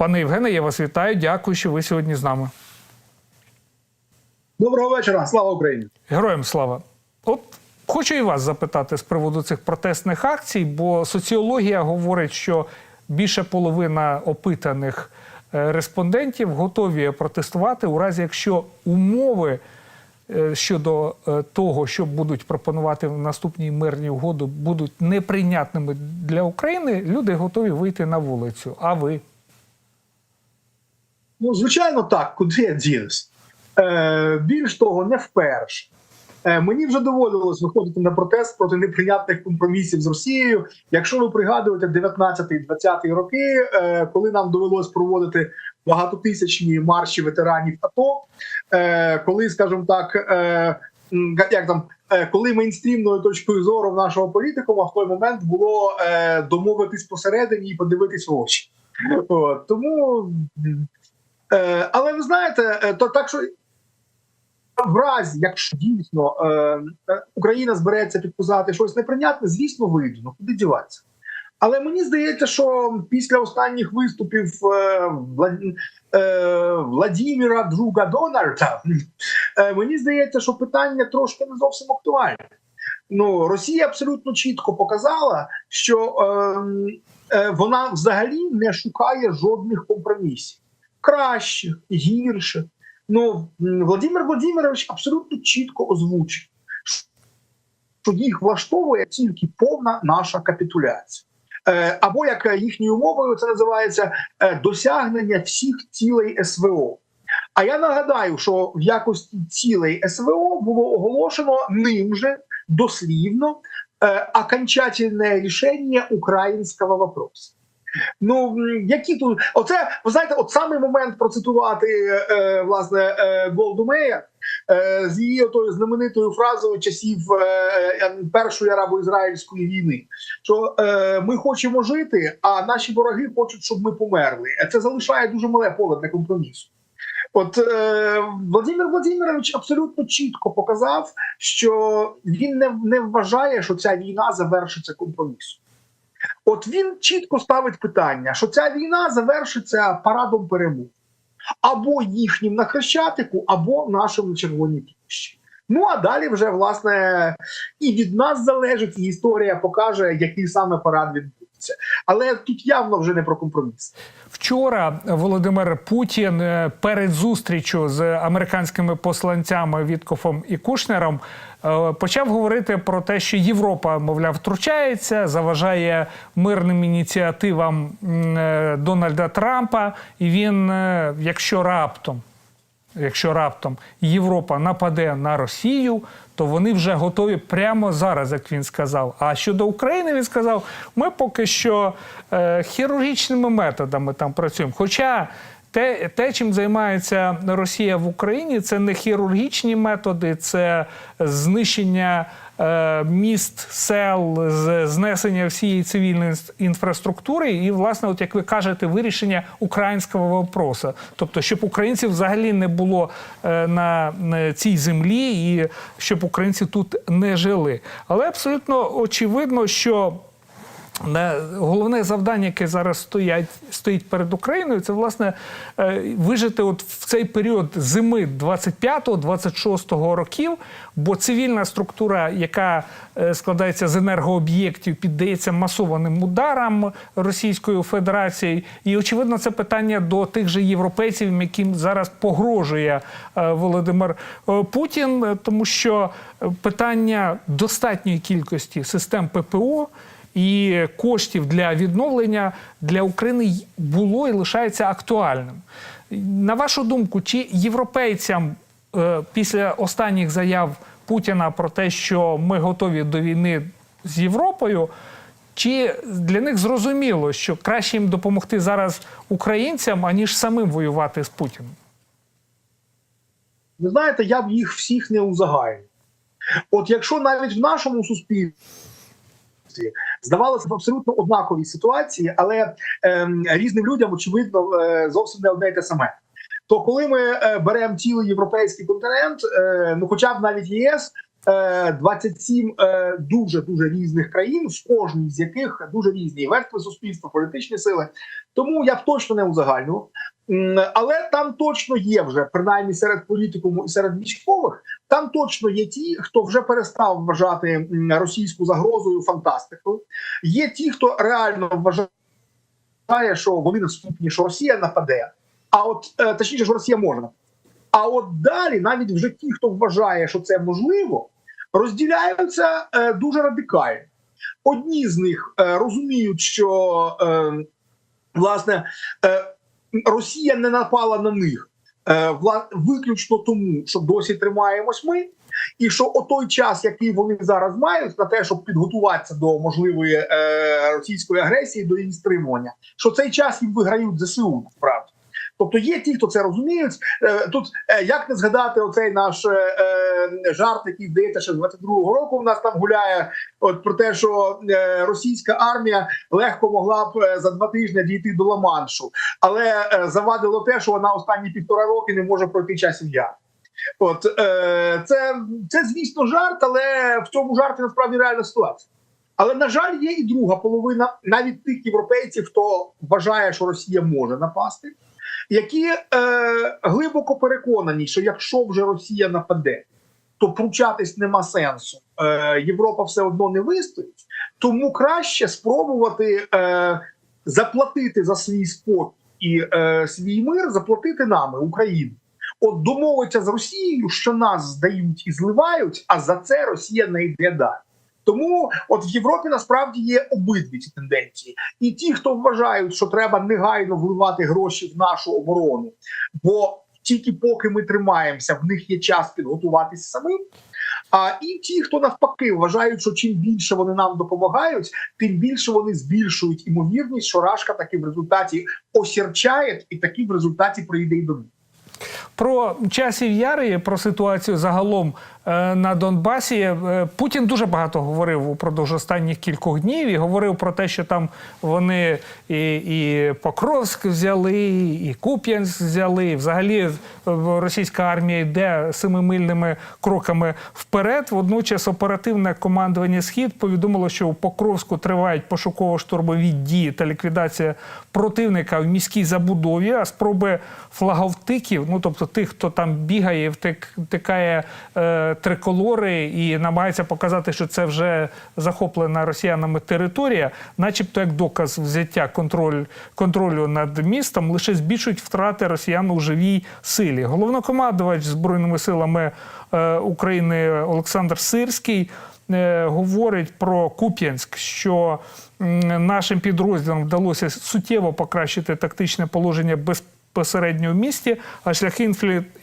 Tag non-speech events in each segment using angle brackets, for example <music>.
Пане Євгене, я вас вітаю. Дякую, що ви сьогодні з нами. Доброго вечора, слава Україні. Героям слава. От хочу і вас запитати з приводу цих протестних акцій, бо соціологія говорить, що більше половина опитаних е, респондентів готові протестувати у разі, якщо умови е, щодо е, того, що будуть пропонувати в наступній мирній угоди, будуть неприйнятними для України, люди готові вийти на вулицю. А ви? Ну, звичайно, так, куди я дінусь. Е, більш того, не вперше. Е, мені вже доводилось виходити на протест проти неприйнятних компромісів з Росією. Якщо ви пригадуєте 19-20 роки, е, коли нам довелось проводити багатотисячні марші ветеранів АТО, е, коли, скажімо так, е, як там, е, коли мейнстрімною точкою зору в нашого політикума в той момент було е, домовитись посередині і подивитись в очі. От, тому але ви знаєте, е, то так що в разі, якщо дійсно е, е, Україна збереться підписати щось неприйнятне, звісно, вийде. Ну куди діватися? Але мені здається, що після останніх виступів е, е, Владіміра друга Дональда, е, мені здається, що питання трошки не зовсім актуальне. Ну, Росія абсолютно чітко показала, що е, е, вона взагалі не шукає жодних компромісів кращих, гірших. Ну Владимир Владимирович абсолютно чітко озвучив, що їх влаштовує тільки повна наша капітуляція. Е, Або як їхньою мовою це називається е, досягнення всіх цілей СВО. А я нагадаю, що в якості цілей СВО було оголошено ним же дослівно е, окончательне рішення українського вопросу. Ну які тут оце ви знаєте, от самий момент процитувати е, власне е, Голду е, з її тою знаменитою фразою часів е, е, першої арабо-ізраїльської війни, що е, ми хочемо жити, а наші вороги хочуть, щоб ми померли. Е, Це залишає дуже мале поле для компромісу. От е, Владимир Владимирович абсолютно чітко показав, що він не, не вважає, що ця війна завершиться компромісом. От він чітко ставить питання, що ця війна завершиться парадом перемог або їхнім на Хрещатику, або нашим на Червоній площі. Ну а далі вже власне і від нас залежить, і історія покаже, який саме парад відбудеться. Але тут явно вже не про компроміс. Вчора Володимир Путін е, перед зустрічю з американськими посланцями Віткофом і Кушнером е, почав говорити про те, що Європа, мовляв, втручається, заважає мирним ініціативам е, Дональда Трампа, і він, якщо раптом якщо раптом Європа нападе на Росію, то вони вже готові прямо зараз, як він сказав. А щодо України, він сказав: ми поки що е, хірургічними методами там працюємо. Хоча те, те, чим займається Росія в Україні, це не хірургічні методи, це знищення е, міст, сел, знесення всієї цивільної інфраструктури, і, власне, от як ви кажете, вирішення українського вопроса. Тобто, щоб українців взагалі не було е, на, на цій землі, і щоб українці тут не жили. Але абсолютно очевидно, що головне завдання, яке зараз стоять, стоїть перед Україною, це власне е, вижити от в цей період зими 25-26 років, бо цивільна структура, яка е, складається з енергооб'єктів, піддається масованим ударам Російської Федерації. І очевидно, це питання до тих же європейців, яким зараз погрожує е, Володимир Путін, тому що питання достатньої кількості систем ППО і коштів для відновлення для України було і лишається актуальним. На вашу думку, чи європейцям е, після останніх заяв Путіна про те, що ми готові до війни з Європою, чи для них зрозуміло, що краще їм допомогти зараз українцям, аніж самим воювати з Путіним? Ви знаєте, я б їх всіх не узагальнив. От якщо навіть в нашому суспільстві здавалося б абсолютно однакові ситуації, але ем, різним людям, очевидно, е, зовсім не одне й те саме. То коли ми е, беремо цілий європейський континент, е, ну хоча б навіть ЄС, е, 27 е, дуже дуже різних країн, в кожній з яких дуже різні верстви суспільства, політичні сили. Тому я б точно не узагальнював. Але там точно є вже принаймні серед політикуму і серед військових. Там точно є ті, хто вже перестав вважати російську загрозою фантастикою. Є ті, хто реально вважає, що вони наступні, що Росія нападе. А от е, точніше, що Росія може. А от далі, навіть вже ті, хто вважає, що це можливо, розділяються е, дуже радикально. Одні з них е, розуміють, що власне Росія не напала на них е, виключно тому, що досі тримаємось ми, і що о той час, який вони зараз мають, на те, щоб підготуватися до можливої е, російської агресії, до її стримування, що цей час їм виграють ЗСУ насправді. Тобто є ті, хто це розуміють. Е, Тут як не згадати оцей наш жарт, який здається, що з 22-го року в нас там гуляє, от про те, що е, російська армія легко могла б е, за два тижні дійти до Ла-Маншу, але е, завадило те, що вона останні півтора роки не може пройти часів яр. От е, це, це, звісно, жарт, але в цьому жарті насправді реальна ситуація. Але на жаль, є і друга половина навіть тих європейців, хто вважає, що Росія може напасти, які е, глибоко переконані, що якщо вже Росія нападе, то пручатись нема сенсу. Е, Європа все одно не вистоїть, тому краще спробувати е, заплатити за свій спокій і е, свій мир, заплатити нами, Україну. От домовиться з Росією, що нас здають і зливають, а за це Росія не йде далі. Тому от в Європі насправді є обидві ці тенденції, і ті, хто вважають, що треба негайно вливати гроші в нашу оборону, бо тільки поки ми тримаємося, в них є час підготуватись самим. А і ті, хто навпаки вважають, що чим більше вони нам допомагають, тим більше вони збільшують імовірність, що Рашка таки в результаті осірчає, і таки в результаті прийде й до них. Про часів яри, про ситуацію загалом на Донбасі. е, Путін дуже багато говорив упродовж останніх кількох днів і говорив про те, що там вони і, і Покровськ взяли, і Куп'янськ взяли. Взагалі е, російська армія йде семимильними кроками вперед. Водночас оперативне командування Схід повідомило, що у Покровську тривають пошуково-штурмові дії та ліквідація противника в міській забудові, а спроби флаговтиків, ну тобто тих, хто там бігає, втикає е, триколори і намагається показати, що це вже захоплена росіянами територія, начебто як доказ взяття контроль, контролю над містом, лише збільшують втрати росіян у живій силі. Головнокомандувач збройними силами е, України Олександр Сирський е, говорить про Куп'янськ, що нашим підрозділам вдалося суттєво покращити тактичне положення безпосередньо в місті, а шляхи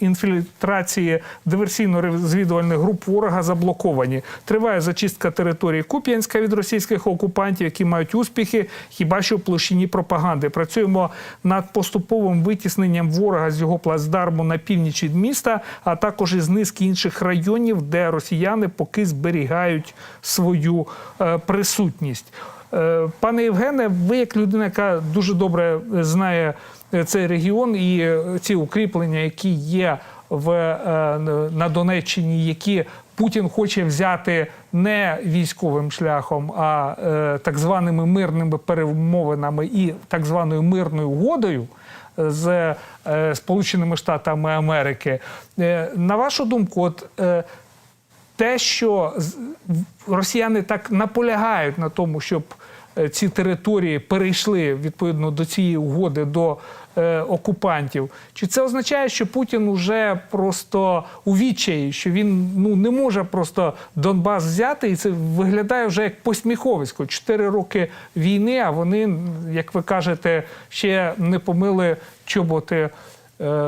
інфільтрації диверсійно-розвідувальних груп ворога заблоковані. Триває зачистка території Куп'янська від російських окупантів, які мають успіхи хіба що в площині пропаганди. Працюємо над поступовим витісненням ворога з його плацдарму на північ від міста, а також із низки інших районів, де росіяни поки зберігають свою е, присутність. Е, Пане Євгене, ви як людина, яка дуже добре знає цей регіон і е, ці укріплення, які є в, е, на Донеччині, які Путін хоче взяти не військовим шляхом, а е, так званими мирними перемовинами і так званою мирною угодою з е, Сполученими Штатами Америки. Е, на вашу думку, от е, те, що росіяни так наполягають на тому, щоб е, ці території перейшли відповідно до цієї угоди до е, окупантів, чи це означає, що Путін уже просто у відчаї, що він ну не може просто Донбас взяти, і це виглядає вже як посміховисько. Чотири роки війни, а вони, як ви кажете, ще не помили чоботи е,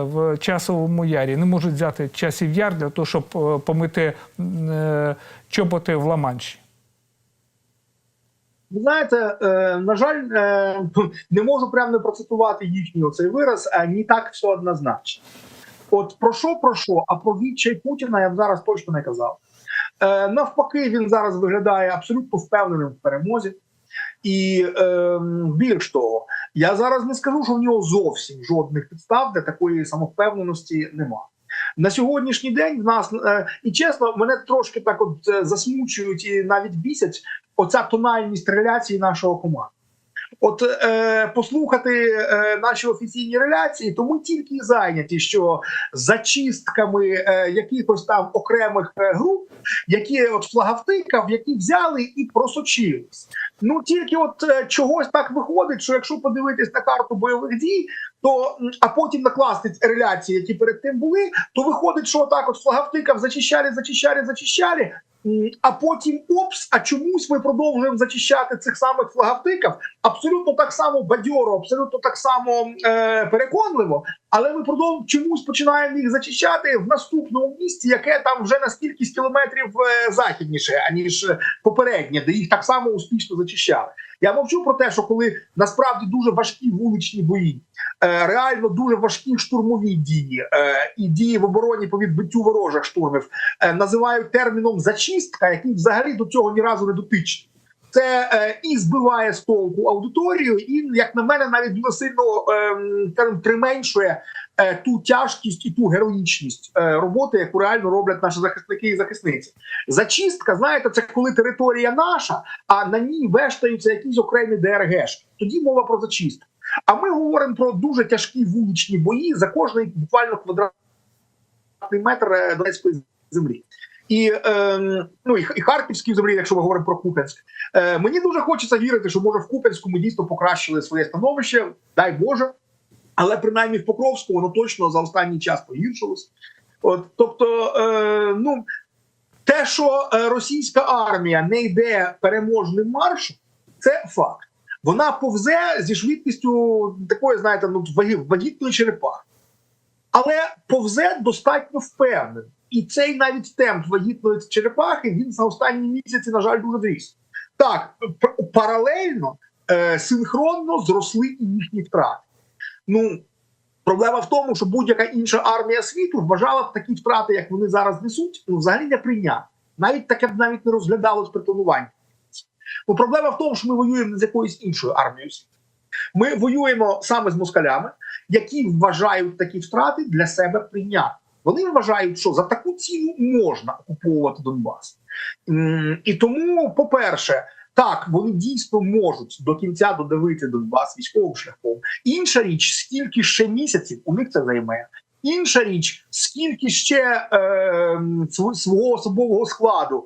в часовому ярі. Не можуть взяти часів яр для того, щоб е, помити чоботи в Ла-Манші. Ви знаєте, е, на жаль, е, <laughs> не можу прямо не процитувати їхній оцей вираз, а не так все однозначно. От про що про що, а про відчай Путіна я б зараз точно не казав. Е, навпаки, він зараз виглядає абсолютно впевненим в перемозі. І е, більш того, я зараз не скажу, що в нього зовсім жодних підстав для такої самовпевненості нема. На сьогоднішній день в нас е, і чесно, мене трошки так от е, засмучують і навіть бісять оця тональність реляції нашого команди. От е, послухати е, наші офіційні реляції, то ми тільки й зайняті, що зачистками е, якихось там окремих е, груп, які от флагавтикав, які взяли і просочились. Ну тільки от е, чогось так виходить, що якщо подивитись на карту бойових дій, то а потім накласти реляції, які перед тим були, то виходить, що отак от флагавтикав зачищали, зачищали, зачищали. А потім опс, а чомусь ми продовжуємо зачищати цих самих флагавтиків абсолютно так само бадьоро, абсолютно так само е, переконливо, але ми продовжуємо чомусь починаємо їх зачищати в наступному місці, яке там вже на скількись кілометрів е, західніше, аніж е, попереднє, де їх так само успішно зачищали. Я мовчу про те, що коли насправді дуже важкі вуличні бої, е, реально дуже важкі штурмові дії е, і дії в обороні по відбиттю ворожих штурмів е, називають терміном зачистка, який взагалі до цього ні разу не дотичний. Це е, і збиває з толку аудиторію, і як на мене, навіть дуже сильно скажімо, применшує е, ту тяжкість і ту героїчність е, роботи, яку реально роблять наші захисники і захисниці. Зачистка, знаєте, це коли територія наша, а на ній вештаються якісь окремі ДРГшки. Тоді мова про зачистку. А ми говоримо про дуже тяжкі вуличні бої за кожний буквально квадратний метр е, Донецької землі. І, е, ну, і, і Харківській землі, якщо ми говоримо про Куп'янськ. Е, мені дуже хочеться вірити, що може в Куп'янську ми дійсно покращили своє становище, дай Боже. Але принаймні в Покровську воно точно за останній час погіршилось. От, тобто, е, ну, те, що е, російська армія не йде переможним маршем, це факт. Вона повзе зі швидкістю такої, знаєте, ну, вагі- вагітної черепахи. Але повзе достатньо впевнено. І цей навіть темп вагітної черепахи він за останні місяці, на жаль, дуже зріс. Так, паралельно, е, синхронно зросли і їхні втрати. Ну, проблема в тому, що будь-яка інша армія світу вважала б такі втрати, як вони зараз несуть, ну, взагалі не прийняти. Навіть таке б навіть не розглядалось при плануванні. Ну, проблема в тому, що ми воюємо не з якоюсь іншою армією світу. Ми воюємо саме з москалями, які вважають такі втрати для себе прийняти. Вони вважають, що за таку ціну можна окуповувати Донбас. І тому, по-перше, так, вони дійсно можуть до кінця додавити Донбас військовим шляхом. Інша річ, скільки ще місяців у них це займе. Інша річ, скільки ще е, свого особового складу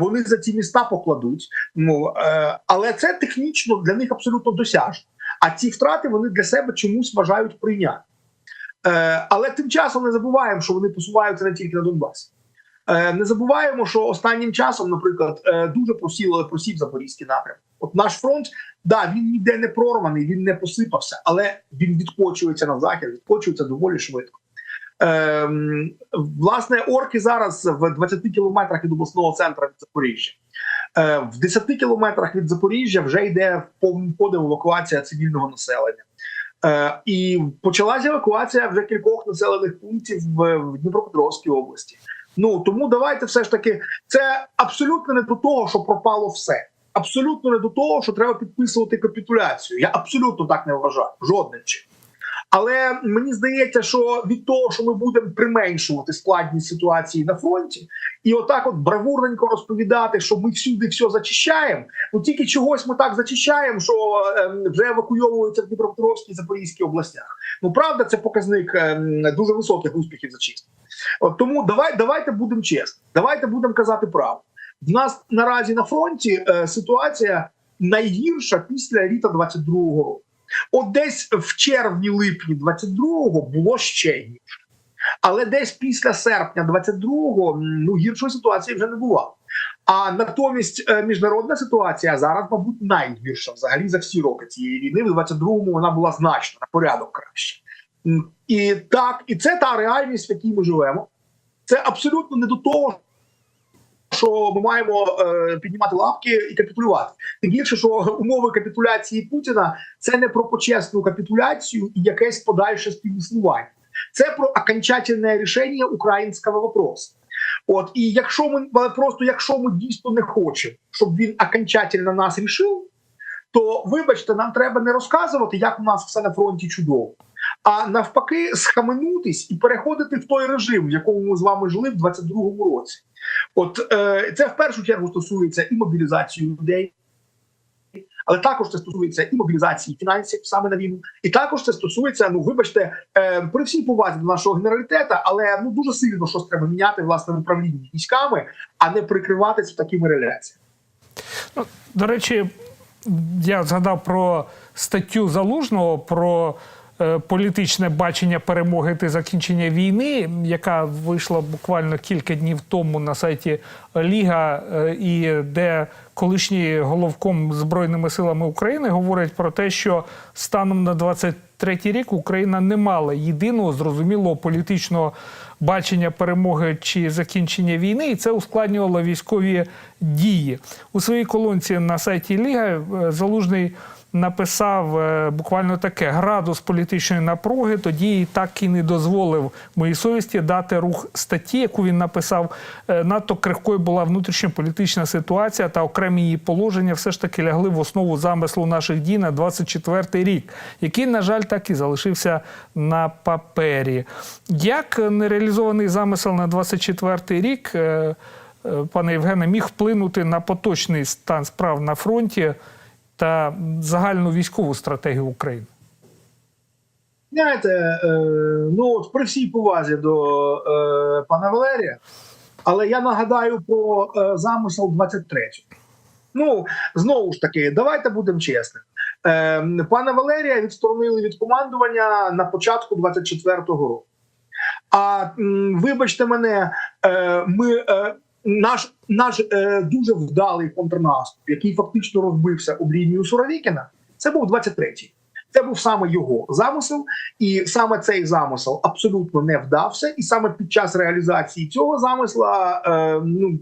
вони за ці міста покладуть. Ну, е, але це технічно для них абсолютно досяжно. А ці втрати вони для себе чомусь вважають прийняти. Е, але тим часом не забуваємо, що вони посуваються не тільки на Донбасі. Е, не забуваємо, що останнім часом, наприклад, е, дуже просіло просів запорізький напрям. От наш фронт, да, він ніде не прорваний, він не посипався, але він відкочується на захід, відкочується доволі швидко. Ем, власне, орки зараз в 20 кілометрах від обласного центру від Запоріжжя. Е, в 10 кілометрах від Запоріжжя вже йде повним ходом евакуація цивільного населення. Е, і почалася евакуація вже кількох населених пунктів в, в Дніпропетровській області. Ну тому давайте все ж таки, це абсолютно не до того, що пропало все. Абсолютно не до того, що треба підписувати капітуляцію. Я абсолютно так не вважаю, жодним чином. Але мені здається, що від того, що ми будемо применшувати складність ситуації на фронті, і отак, от бравурненько розповідати, що ми всюди все зачищаємо. Ну тільки чогось ми так зачищаємо, що ем, вже евакуйовуються в Дніпропетровській і Запорізькій областях. Ну правда, це показник ем, дуже високих успіхів зачистки. От тому давай, давайте будемо чесні, давайте будемо казати правду. В нас наразі на фронті е, ситуація найгірша після літа 22-го року. От десь в червні-липні 22-го було ще гірше. Але десь після серпня 22-го ну гіршої ситуації вже не було. А натомість е, міжнародна ситуація зараз, мабуть, найгірша взагалі за всі роки цієї війни. В 22-му вона була значно на порядок краще. І так, і це та реальність, в якій ми живемо. Це абсолютно не до того, що ми маємо е, піднімати лапки і капітулювати. Тим більше, що умови капітуляції Путіна це не про почесну капітуляцію і якесь подальше співіснування. Це про окончательне рішення українського вопросу. От і якщо ми просто якщо ми дійсно не хочемо, щоб він окончательно нас рішив, то вибачте, нам треба не розказувати, як у нас все на фронті чудово. а навпаки, схаменутись і переходити в той режим, в якому ми з вами жили в 22-му році. От е, це в першу чергу стосується і мобілізації людей. Але також це стосується і мобілізації фінансів саме на війну, і також це стосується, ну вибачте, е, при всій повазі до нашого генералітета, але ну дуже сильно щось треба міняти власне в управлінні військами, а не прикриватися такими реляціями. Ну, до речі, я згадав про статтю Залужного про політичне бачення перемоги та закінчення війни, яка вийшла буквально кілька днів тому на сайті Ліга, е, і де колишній головком Збройними силами України говорить про те, що станом на 23-й рік Україна не мала єдиного зрозумілого політичного бачення перемоги чи закінчення війни, і це ускладнювало військові дії. У своїй колонці на сайті Ліга е, Залужний написав е, буквально таке: градус політичної напруги тоді і так і не дозволив моїй совісті дати рух статті, яку він написав. Е, Надто крихкою була внутрішньополітична ситуація та окремі її положення все ж таки лягли в основу замислу наших дій на 24-й рік, який, на жаль, так і залишився на папері. Як нереалізований замисел на 24-й рік, е, пане Євгене, міг вплинути на поточний стан справ на фронті та загальну військову стратегію України? Знаєте, е, ну от при всій повазі до е, пана Валерія, але я нагадаю про е, замисел 23-го. Ну знову ж таки, давайте будемо чесними. Е, пана Валерія відсторонили від командування на початку 24-го року. А вибачте мене, ми. Наш наш е, дуже вдалий контрнаступ, який фактично розбився об лінію Суровікіна, це був 23-й. Це був саме його замисел, і саме цей замисел абсолютно не вдався. І саме під час реалізації цього замисла, е, ну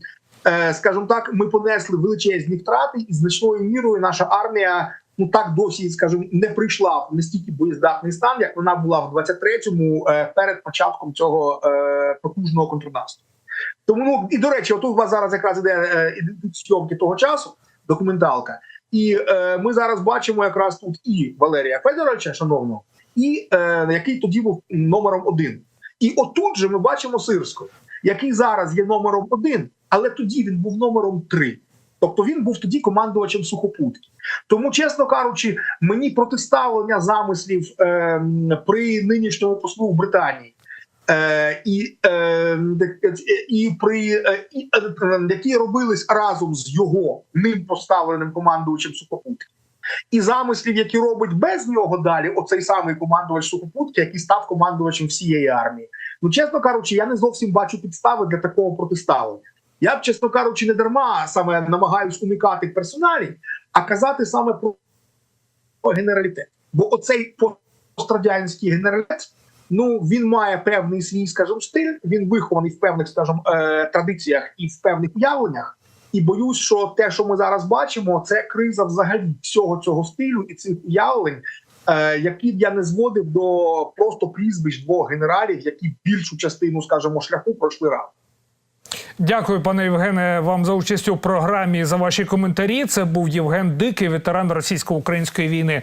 е, скажімо так, ми понесли величезні втрати, і значною мірою наша армія ну так досі, скажімо, не прийшла в настільки боєздатний стан, як вона була в 23-му е, перед початком цього е, потужного контрнаступу. Тому ну і до речі, отут у вас зараз якраз іде е, ідуть зйомки того часу, документалка. І е, ми зараз бачимо якраз тут і Валерія Федоровича, шановного, і е, який тоді був номером один. І отут же ми бачимо Сирського, який зараз є номером один, але тоді він був номером три. Тобто він був тоді командувачем сухопутки. Тому, чесно кажучи, мені протиставлення замислів е, при нинішньому послу в Британії. Е, і, е, і при е, і, е, які робились разом з його ним поставленим командувачем сухопутки, і замислів, які робить без нього далі, оцей самий командувач сухопутки, який став командувачем всієї армії. Ну, чесно кажучи, я не зовсім бачу підстави для такого протиставлення. Я б, чесно кажучи, не дарма саме намагаюсь уникати персоналів, а казати саме про генералітет. Бо оцей пострадянський генералітет ну він має певний свій, скажімо, стиль. Він вихований в певних, скажімо, е, традиціях і в певних уявленнях. І боюсь, що те, що ми зараз бачимо, це криза взагалі всього цього стилю і цих уявлень, е, які я не зводив до просто прізвищ двох генералів, які більшу частину, скажімо, шляху пройшли разом. Дякую, пане Євгене, вам за участь у програмі за ваші коментарі. Це був Євген Дикий, ветеран російсько-української війни.